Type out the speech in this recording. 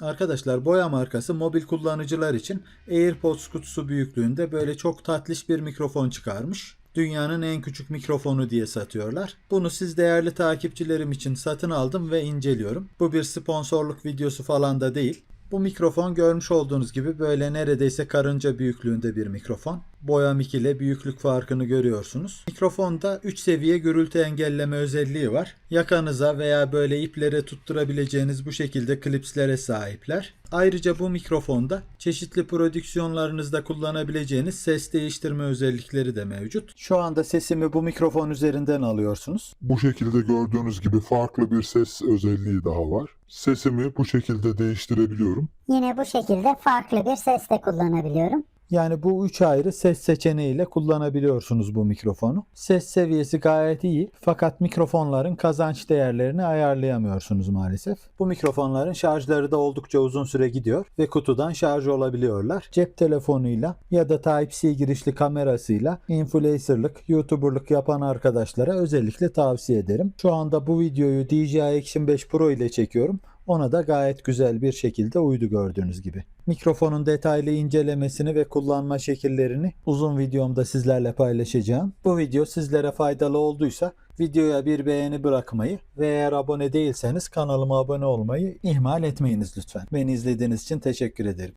Arkadaşlar boya markası mobil kullanıcılar için AirPods kutusu büyüklüğünde böyle çok tatlış bir mikrofon çıkarmış. Dünyanın en küçük mikrofonu diye satıyorlar. Bunu siz değerli takipçilerim için satın aldım ve inceliyorum. Bu bir sponsorluk videosu falan da değil. Bu mikrofon görmüş olduğunuz gibi böyle neredeyse karınca büyüklüğünde bir mikrofon. Boya mic ile büyüklük farkını görüyorsunuz. Mikrofonda 3 seviye gürültü engelleme özelliği var. Yakanıza veya böyle iplere tutturabileceğiniz bu şekilde klipslere sahipler. Ayrıca bu mikrofonda çeşitli prodüksiyonlarınızda kullanabileceğiniz ses değiştirme özellikleri de mevcut. Şu anda sesimi bu mikrofon üzerinden alıyorsunuz. Bu şekilde gördüğünüz gibi farklı bir ses özelliği daha var. Sesimi bu şekilde değiştirebiliyorum. Yine bu şekilde farklı bir ses de kullanabiliyorum. Yani bu üç ayrı ses seçeneğiyle kullanabiliyorsunuz bu mikrofonu. Ses seviyesi gayet iyi fakat mikrofonların kazanç değerlerini ayarlayamıyorsunuz maalesef. Bu mikrofonların şarjları da oldukça uzun süre gidiyor ve kutudan şarj olabiliyorlar. Cep telefonuyla ya da Type-C girişli kamerasıyla influencerlık, YouTuber'lık yapan arkadaşlara özellikle tavsiye ederim. Şu anda bu videoyu DJI Action 5 Pro ile çekiyorum. Ona da gayet güzel bir şekilde uydu gördüğünüz gibi. Mikrofonun detaylı incelemesini ve kullanma şekillerini uzun videomda sizlerle paylaşacağım. Bu video sizlere faydalı olduysa videoya bir beğeni bırakmayı ve eğer abone değilseniz kanalıma abone olmayı ihmal etmeyiniz lütfen. Beni izlediğiniz için teşekkür ederim.